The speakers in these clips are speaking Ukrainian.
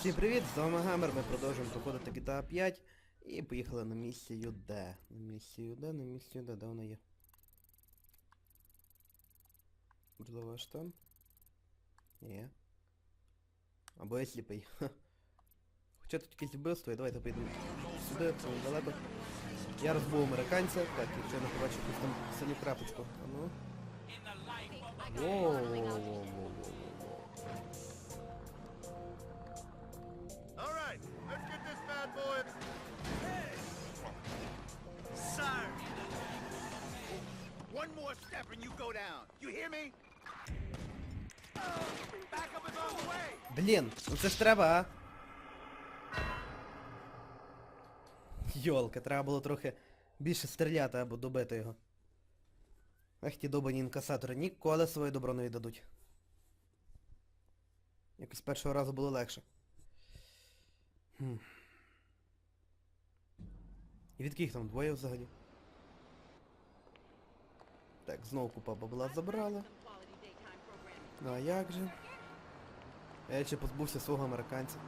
Всім привіт, з вами Гамер, ми продовжуємо проходити GTA 5 і поїхали на місію Д. На місію Д, на місію Д, де вона є? Можливо аж там? Ні. Або я сліпий. Хоча тут якесь вбивство, і давайте поїдемо сюди, це недалеко. Я розбув американця, так, якщо я не побачу якусь там синю крапочку. А ну. Воу-воу-воу-воу-воу-воу. More step and you go down. You hear me? Backup is on the way. Блін, ну це ж треба, а? Йолка, треба було трохи більше стріляти або добити його. Ех, ті добані інкасатори ніколи своє добро не віддадуть. Якось першого разу було легше. Хм. І від яких там двоє взагалі? Так, знову купа бабла забрала. Ну а як же? Я ще позбувся свого американця.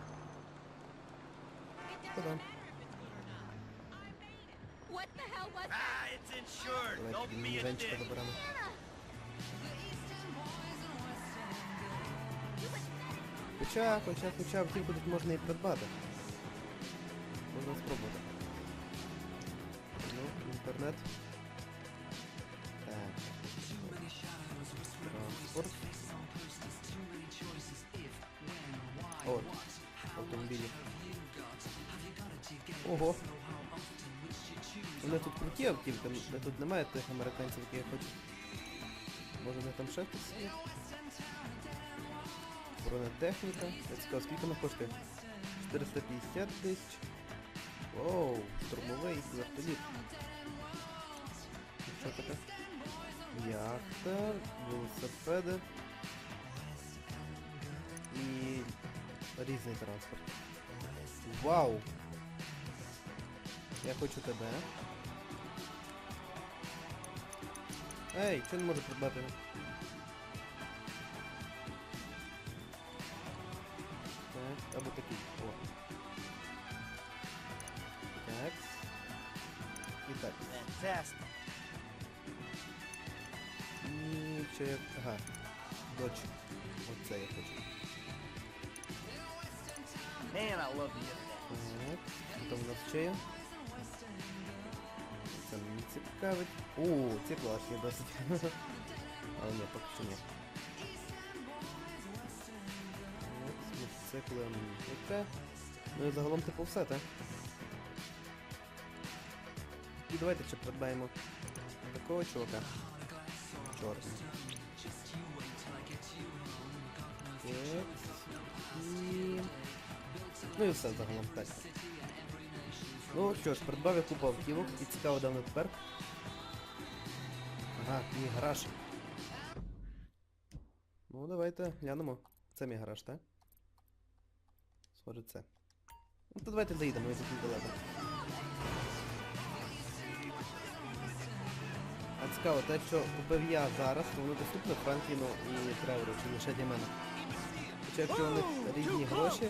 Мінівенчика dick. заберемо. Хоча, хоча, хоча автівку тут можна і придбати. Можна спробувати. Ну, інтернет. Транспорт. От. Автомобілі. Ого. Вони тут круті автівки, тут немає тих американців, які я хочу. Може не там ще хтось? Бронетехніка. Я цікаво, скільки вона коштує? 450 тисяч. Оу, штурмовий вертоліт. Що таке? Яхта, велосипеди. І різний транспорт. Вау! Я хочу тебе. Ей, що не можу придбати? Що я... Ага. Доч. Оце я хочу. Man, I love the internet. Там у нас є? Це мені цікавить. О, ці класні досить. Але ні, поки що ні. Мотоциклем таке. Ну і загалом типу все, так? І давайте ще придбаємо такого чувака. Чорний. Ну і все загалом так. Ну що ж, придбав я купу автівок і цікаво де вони тепер. Ага, мій гараж. Ну давайте глянемо. Це мій гараж, так? Схоже це. Ну то давайте заїдемо, я тут недалеко. А цікаво, те, що купив я зараз, то воно доступне Франкліну і Тревору, чи лише для мене. Хоча якщо у них різні гроші,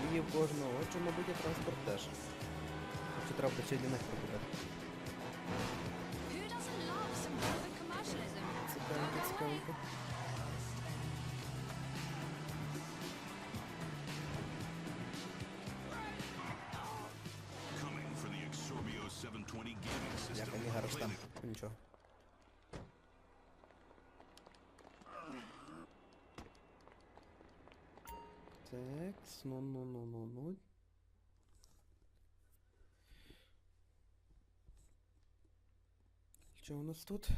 свої в кожного, отже, мабуть, і транспорт теж. Якщо треба ще для них Що у нас тут?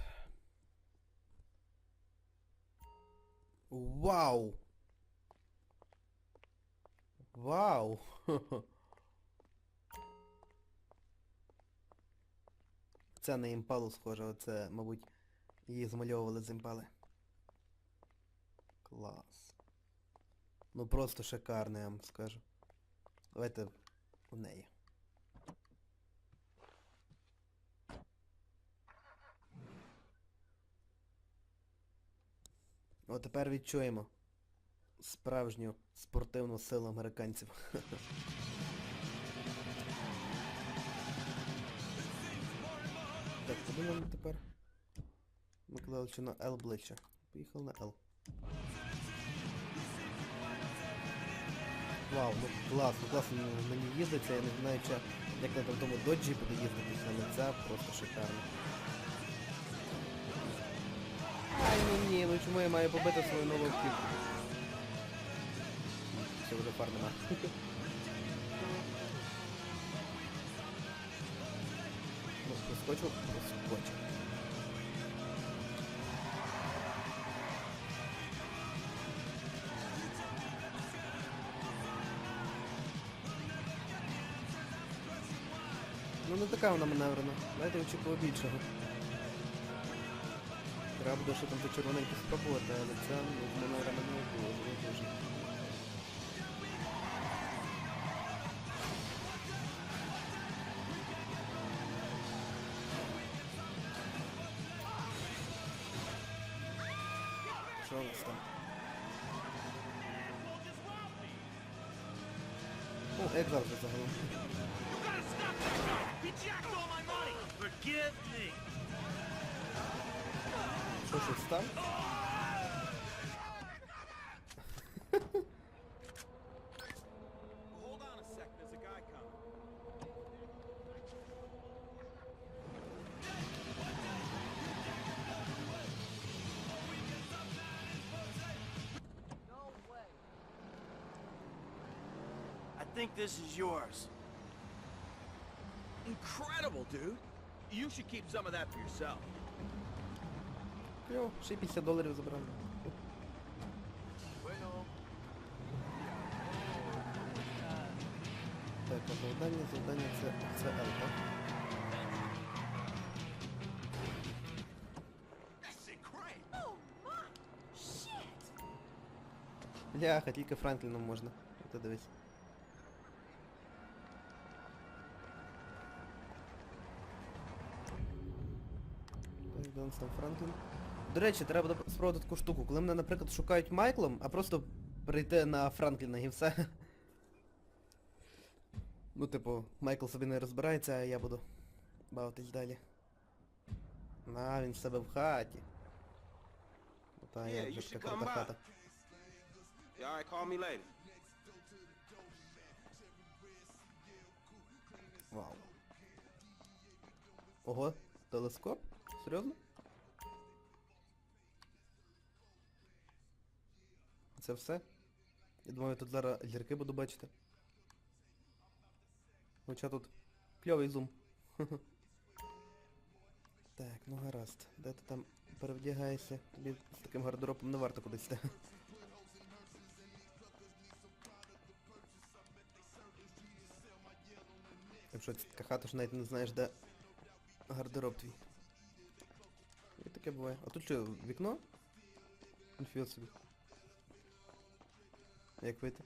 Вау! Вау! Це на імпалу схоже, оце, мабуть, її змальовували з імпали. Клас. Ну просто шикарно, я вам скажу. Давайте у неї. О, тепер відчуємо справжню спортивну силу американців. Так, куди нам тепер? Ми казали, що на L ближче. Поїхав на L. Вау, ну класно, класно мені їздиться, я не знаю, чи, як на тому доджі буду їздити, але це просто шикарно. Ай, ну ні, ну чому я маю побити свою нову автівку? Все, вже пар нема. Ну, проскочив, проскочив. Ну не така вона маневрена. Давайте очікував більшого. Буде що там по червоненьку спробувати, але це ну, маневрена не було, не дуже. Що у нас там? Ну, як завжди загалом. Forgive me! Що щось там? Hold on a sec, there's a guy coming. No way. I think this is yours. Incredible, dude. You should keep some of that for yourself. Йо, ще й 50 доларів забрали. Так, а завдання, завдання це, це L, так? That's it, great. Oh my! Shit! Бляха, тільки Франкліном можна. Ти дивись. Так, де у нас там Франклін? До речі, треба спробувати таку штуку. Коли мене, наприклад, шукають Майклом, а просто прийти на Франкліна і все. Ну, типу, Майкл собі не розбирається, а я буду бавитись далі. На, він в себе в хаті. Та Yeah, як you же should така крута хата. Yeah, all call me later. Вау. Ого, телескоп? Серйозно? Це все? Я думаю, тут зараз зірки буду бачити. Хоча тут кльовий зум. Так, ну гаразд. Де ти там перевдягаєшся? Тобі з таким гардеробом не варто кудись йти. Якщо це така хата, що навіть не знаєш, де гардероб твій. І таке буває. А тут що, вікно? Ніфіга собі. Як вийти?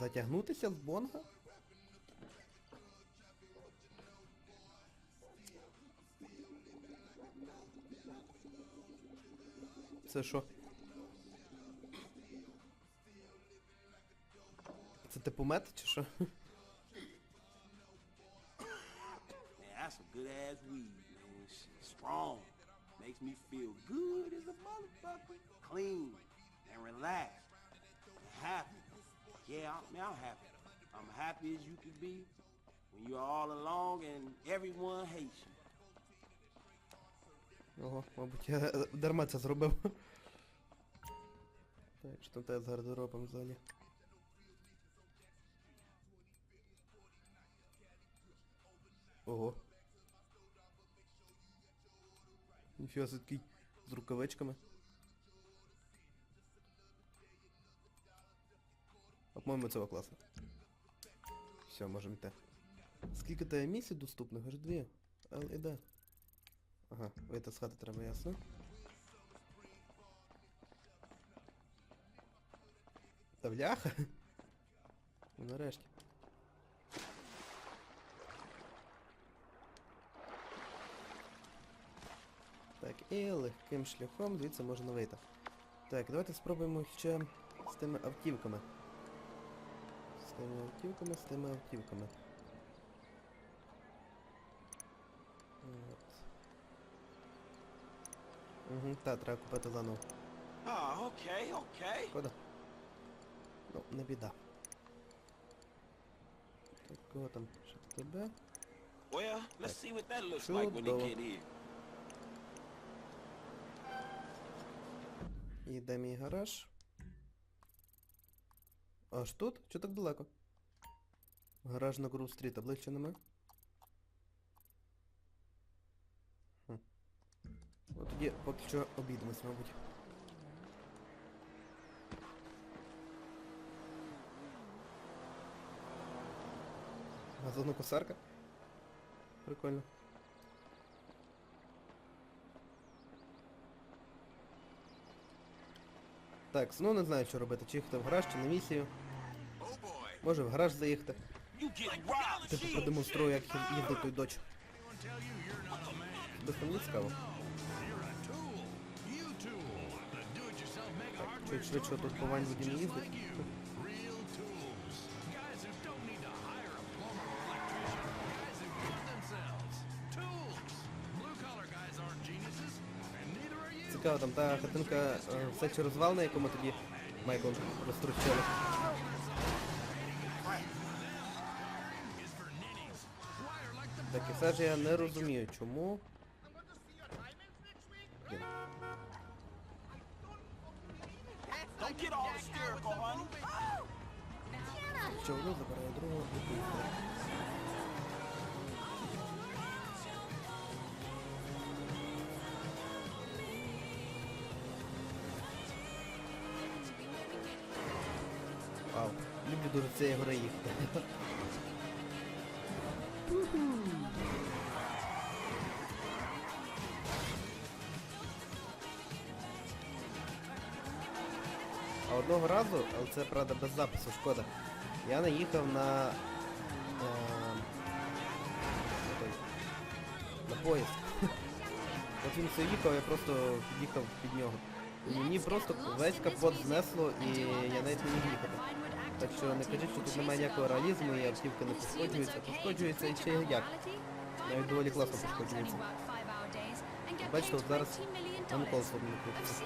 Затягнутися з бонга? Це що? Це типу мед чи що? That's some good ass weed, man. Strong. Makes me feel good as a motherfucker. Clean and relaxed. And happy. Yeah, I, man, I'm happy. I'm happy as you can be when you're all alone and everyone hates you. Ого, мабуть, я е, дарма це зробив. Так, що там те з гардеробом взагалі? Ого. Ніфіга собі такий з рукавичками. По-моєму цього класно. Все, можемо йти. Скільки тебе місій доступних? Аж дві. Л і Д. Ага, вийти з хати треба, ясно. Та бляха. Ну нарешті. Так, і легким шляхом звідси можна вийти. Так, давайте спробуємо ще з тими автівками. Тими автівками, з тими автівками. От. Угу, так, треба купити заново. Ah, okay, okay. Шкода. Ну, не біда. Так, кого там? Ще тебе? Well, let's see what that looks like when Чудово. get here. І де мій гараж? Аж тут? Чого так далеко? Гараж на Грув стріт, а ближче нема? Хм. Ну тоді поки що обійдемось, мабуть. Газонокосарка? Прикольно. Так, ну не знаю, що робити. Чи їхати в гараж, чи на місію. Може в гараж заїхати. Типу продемонструю, як той доч. Без мені цікаво. Так, чуть швидше тут по Ваньвуді не їздить. Цікаво, там та хатинка е, все чи розвал, на якому тоді Майкл розтрощили. Так, і все ж я не розумію, чому. Блін. Що одну забирає другу і. Вау, люблю дуже цієї гри їхати. А одного разу, але це правда без запису, шкода. Я наїхав на. Е, на поїзд. От він все їхав, я просто під'їхав під нього. Мені просто весь капот знесло і я навіть не міг їхати. Так що не кажіть, що тут немає ніякого реалізму і автівка не пошкоджується, пошкоджується і ще як. Навіть доволі класно пошкоджується. Бачите, от зараз Анкол колесо крутиться.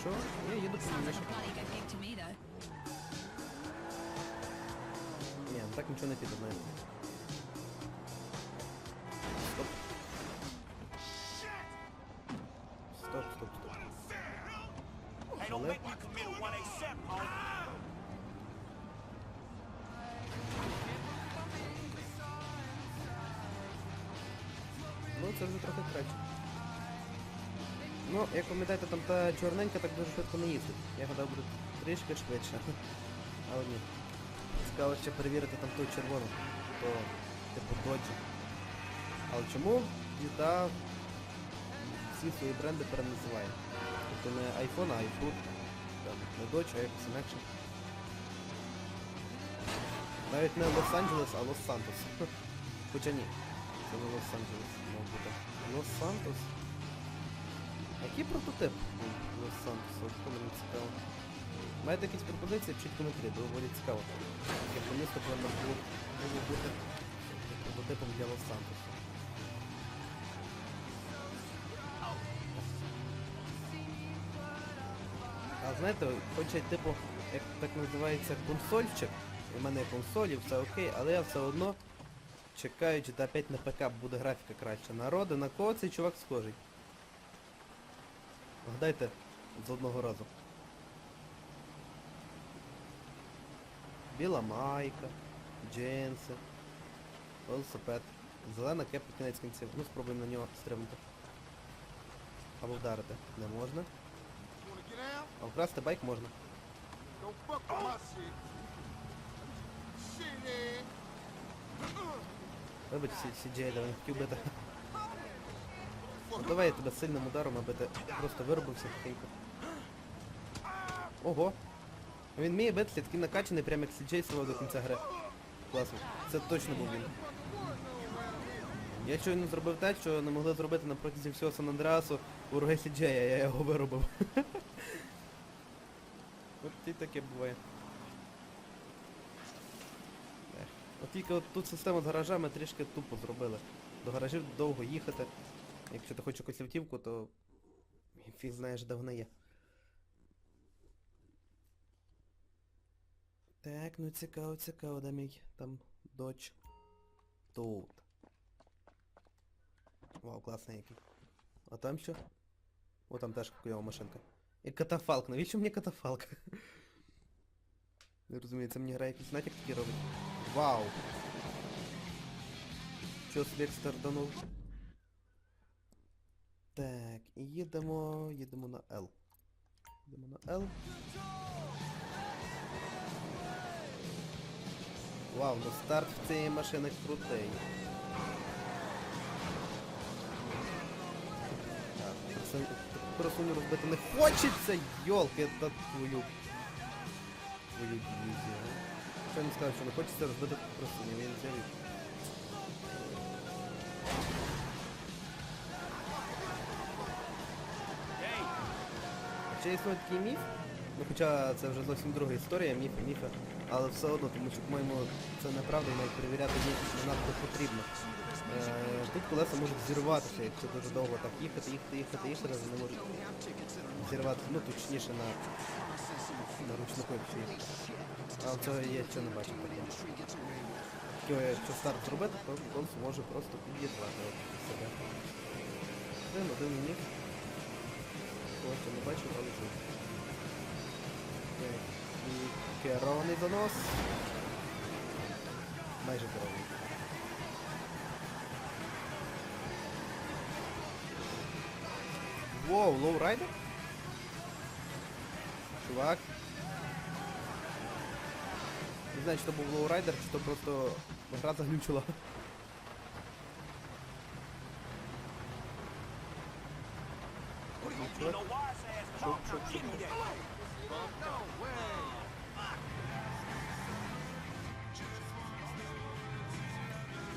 Що? Я їду повільніше. Ні, ну так нічого не піде, знаєте. Чорненька так дуже швидко не їздить. Я гадав буде трішки швидше. Але ні. Цікаво ще перевірити там ту червону, то типу доджі. Але чому Юта всі свої бренди переназиває? Тобто не iPhone, а iFood. Не Dodge, а якось інакше. Навіть не Лос-Анджелес, а Лос-Сантос. Хоча ні. Це не Лос-Анджелес, мав бути. Лос-Сантос. Який прототип був Лос-Сантоса? Що мені цікаво. Маєте якісь пропозиції, пишіть коментарі, доволі цікаво. Яке місто повинно було, бути прототипом для Лос-Сантосу. А знаєте, хоча типу, як так називається консольчик, у мене є консоль все окей, але я все одно чекаю, чи та опять на ПК буде графіка краще. Народи, на кого цей чувак схожий? Вгадайте з одного разу. Біла майка, джинси, велосипед, зелена кепка кінець кінців. Ну спробуємо на нього стрибнути. Або вдарити. Не можна. А вкрасти байк можна. Вибач, CJ, да не хотів. Давай я тебе сильним ударом, аби ти просто виробився тихенько. Ого! Він вміє битися, такий накачаний, прям як CJ свого до кінця гри. Класно. Це точно був він. Я щойно зробив те, що не могли зробити на протязі всього Сан Андреасу у Ургай Сіджея, я його виробив. От і таке буває. От тільки от тут система з гаражами трішки тупо зробили. До гаражів довго їхати. Якщо ти хочеш якусь автівку, то фіг знаєш, де вона є. Так, ну цікаво, цікаво, де мій там дочь. Тут. Вау, класний який. А там що? О, там теж хуйова машинка. І катафалк. Навіщо мені катафалк? Не розумію, це мені грає якийсь натяк такий робить. Вау! Чо собі як старданув? Так, і їдемо. їдемо на L. Їдемо на L. Вау, ну старт в цієї машини крутий. Так, красуню- розбити не хочеться, йолки, та твою. Твою дивізію. Що не сказав, що не хочеться розбити красуню, він взяв. Чи існує такий міф? Ну хоча це вже зовсім друга історія, міфи, міфи. Але все одно, тому що, по-моєму, це неправда і навіть перевіряти не надто потрібно. Е, тут колеса можуть зірватися, якщо дуже довго так їхати, їхати, їхати, їхати, вони можуть зірватися, ну точніше на, на ручнику, якщо їхати. А це я ще не такого. Якщо старт зробити, то колесо може просто під'єднати себе. Один, один міф. Кого не бачив, але чув. Так, І керований занос. Майже керований. Воу, лоурайдер? Чувак. Не знаю, чи то був лоурайдер, чи то просто гра заглючила.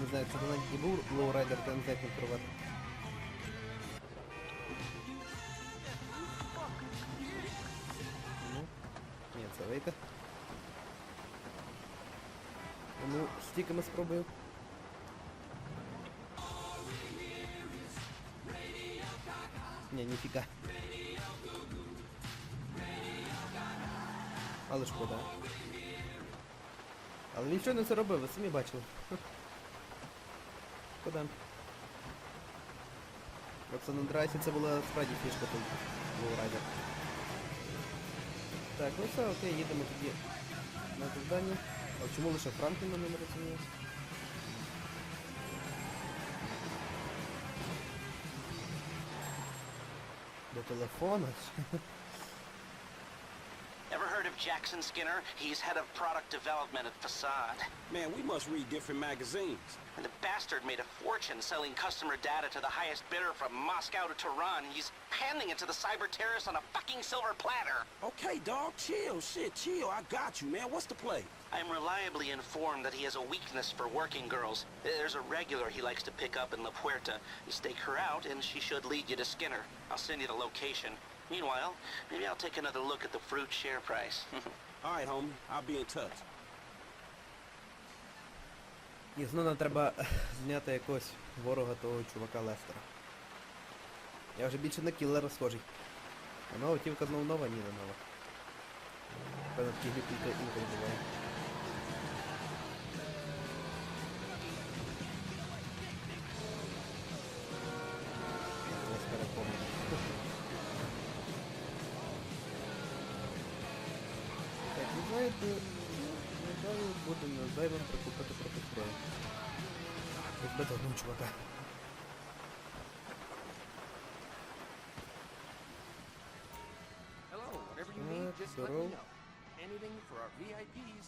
Не знаю, це навіть і був лоурайдер, то не знаю. Ну, ні, це вийти. Ну, стіками спробую. Ні, ніфіга. Але шкода. Але він щойно це робив, ви самі бачили. Шкода. От Сан Андрайсі це була справді фішка тут лоурайдер. Так, ну все, окей, їдемо тоді на завдання. А чому лише Франкліна не розумію? До телефона. Ever heard of Jackson Skinner? He's head of product development at Facade. Man, we must read different magazines. And the bastard made a fortune selling customer data to the highest bidder from Moscow to Tehran. He's handing it to the cyber terrorists on a fucking silver platter. Okay, dog, chill. Shit, chill. I got you, man. What's the play? I'm reliably informed that he has a weakness for working girls. There's a regular he likes to pick up in La Puerta. You stake her out, and she should lead you to Skinner. I'll send you the location. Meanwhile, maybe I'll take another look at the fruit share price. All right, homie. I'll be in touch. І знову нам треба зняти якогось ворога того чувака Лестера. Я вже більше на кілера схожий. А нова тівка знову нова, ні, не нова. Певно, такі глюки інколи буває. Так, ви знаєте, буде не зайвим прикупити проти зброю. Розбити одного чувака. Hello, whatever you Uh, need, just let me здоров. know. Anything for our VIPs.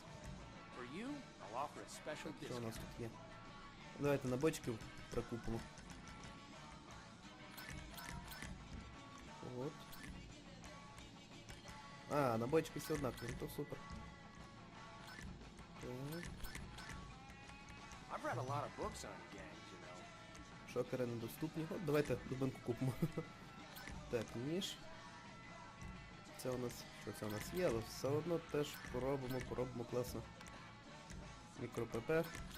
For you, I'll offer a special Що у нас discount. тут є? Давайте на бочки прикупимо. От. А, на бочки всі однакові, то супер. Шокери недоступні. От давайте дубинку купимо. Так, ніж. Це у нас. Що це у нас є, але все одно теж поробимо, поробимо класно. Мікро ПП.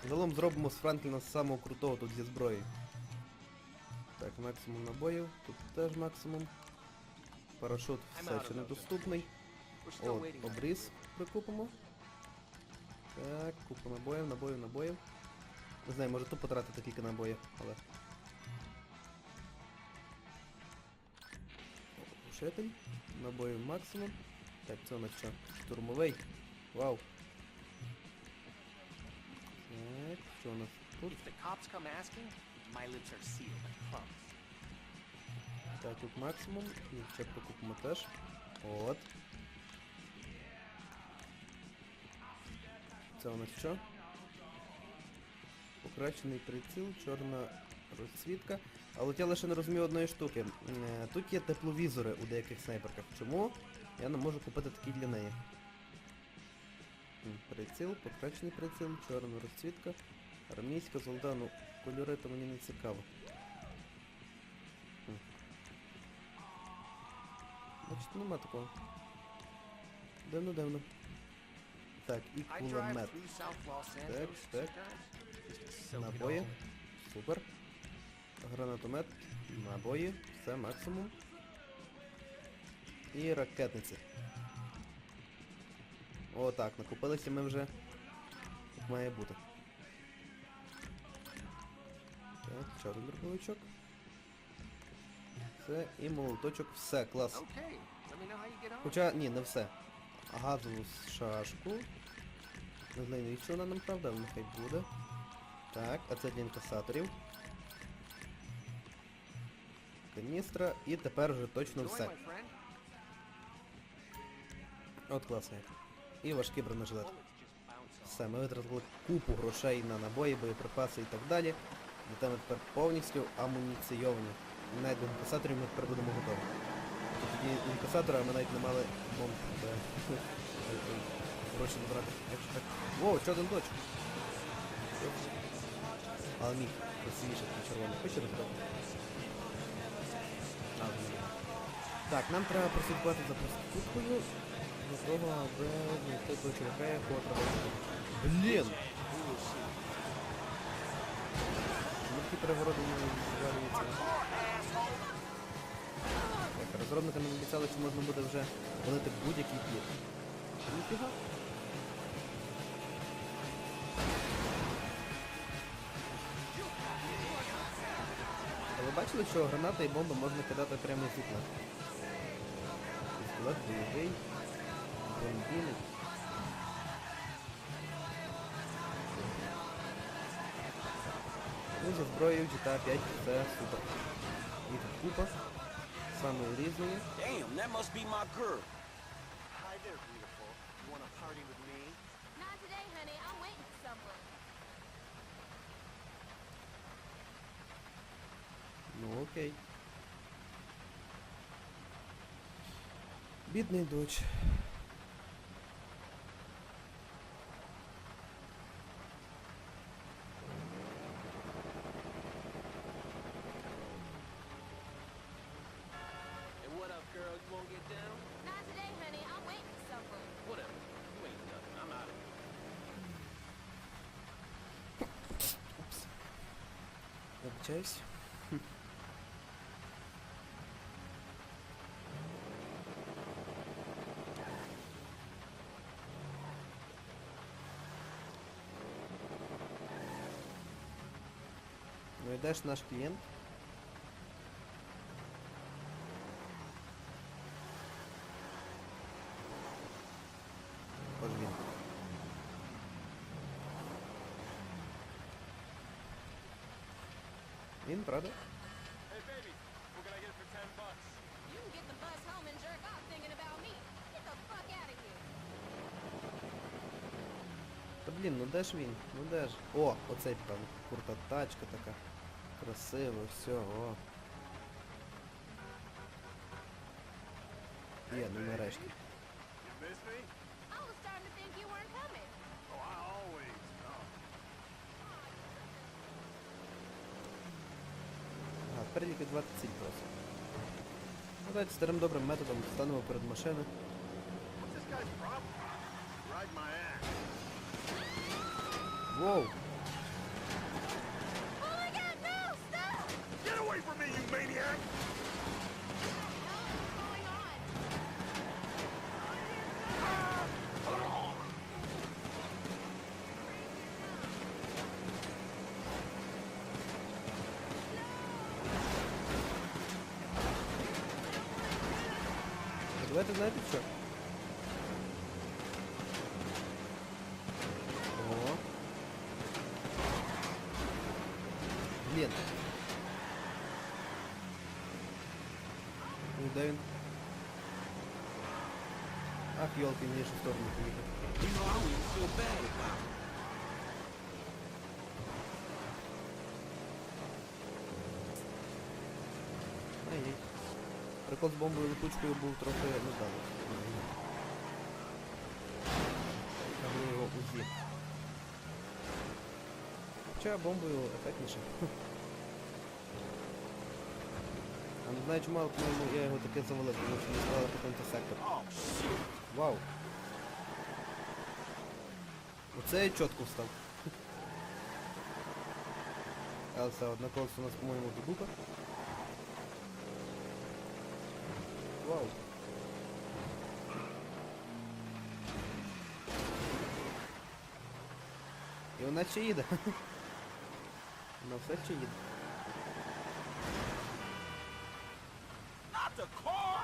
Загалом зробимо з Франкліна самого крутого тут зі зброї. Так, максимум набоїв. Тут теж максимум. Парашут все ще недоступний. We're still О, обріз прикупимо. Так, купа набоїв, набоїв, набоїв. Не знаю, може тут потратити кілька набоїв, але. Глушитель. Набоїв максимум. Так, це у нас що? Штурмовий. Вау. Так, що у нас тут? If the cops come asking, my lips are sealed. Так, тут максимум. І ще прикупимо теж. От. Це у нас що? Покращений приціл, чорна розцвітка. Але я лише не розумію одної штуки. Е, Тут є тепловізори у деяких снайперках. Чому я не можу купити такі для неї? Приціл, покращений приціл, чорна розцвітка. Армійська золота, ну кольори то мені не цікаво. Значить нема такого. Дивно, дивно. Так, і кулемет. Так, так. Набої. Супер. Гранатомет. Набої. Все, максимум. І ракетниці. О, так, накупилися ми вже. Як має бути. Так, чорний дробовичок. Все, і молоточок. Все, клас. Хоча, ні, не все. Газову шашку. Не знаю, навіщо вона нам правда, але нехай буде. Так, а це для інкасаторів. Каністра, і тепер вже точно все. От класно. І важкий бронежилет. Все, ми витратили купу грошей на набої, боєприпаси і так далі. Зате ми тепер повністю амуніційовані. Навіть до інкасаторів ми тепер будемо готові. Тоді інкасатора ми навіть не мали бомб. Гроші забрати. Якщо так. Воу, один дочок. Але мій красивіше, червоний. Хоче розбити? А, ні. Так, нам треба прослідкувати за проституткою. Для того, аби знайти того чувака, якого треба. Блін! Такі перегороди не звалюються? Так, розробники нам обіцяли, що можна буде вже валити будь-який хід. Ніфіга. Бачили, що граната і бомба можна кидати прямо з вікна? Пістолет бойовий, бомбіни. Ну, за GTA 5 це супер. Їх купа. Самої різної. Damn, that must be my girl. Ну окей. Бідний доч. Ну ж наш він. Він, правда? You can get the bus home and jerk off thinking about me. Get the fuck out of here. Та блін, ну де ж він? Ну де ж? О, оцей певно. Крута тачка така. Красиво, все, о. Є, ну нарешті. I was starting to think you weren't coming. Ага, тепер ліквідувати ціль просто. Давайте старим добрим методом станемо перед машиною. What's this guy's problem? Ride my ass. Воу! Me, you maniac! А Давайте знаєте що? О. Блін. Де він? Ах, йолки, в іншу сторону поїхав. Ай-яй. Прикол з бомбою липучкою був трохи невдалий. Там ми його узі. Хоча бомбою ефектніше. А не знаю чому, по-моєму я його таки завалив, тому що не сказали покинути сектор. Oh! Вау. Оце я чітко встав. Але все, одна колесо у нас, по-моєму, до. Вау. І вона ще їде. Вона все ще їде. Not the car!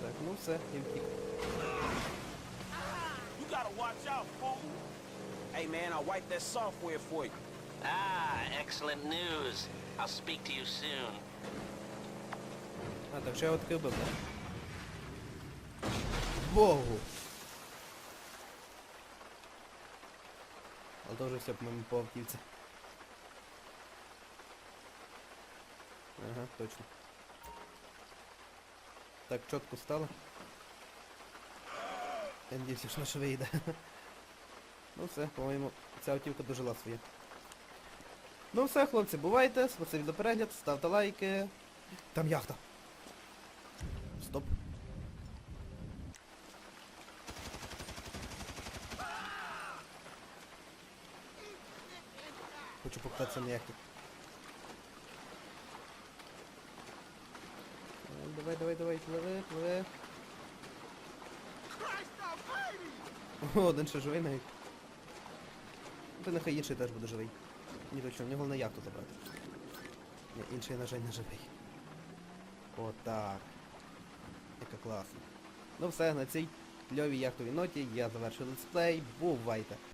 Так, ну все, я втік. You gotta watch out, fool! Hey, man, I'll wipe that software for you. Ah, excellent news. I'll speak to you soon. А, так що я його таки вбив. Богу! Але то вже все, по автівці. Ага, точно. Так, чітко стало. Я надіюся, що наше вийде. Ну все, по-моєму, ця автівка дожила своє. Ну все, хлопці, бувайте, спасибі за перегляд, ставте лайки. Там яхта. Стоп. Хочу покататися на яхті. Давай, давай, давай, пливе, пливе. О, один ще живий навіть. Та нехай інший теж буде живий. Ні точно, мені головне яхту забрати. Ні, інший, на жаль, не живий. Отак. Яка класно. Ну все, на цій кльовій яхтовій ноті я завершу летсплей. Бувайте!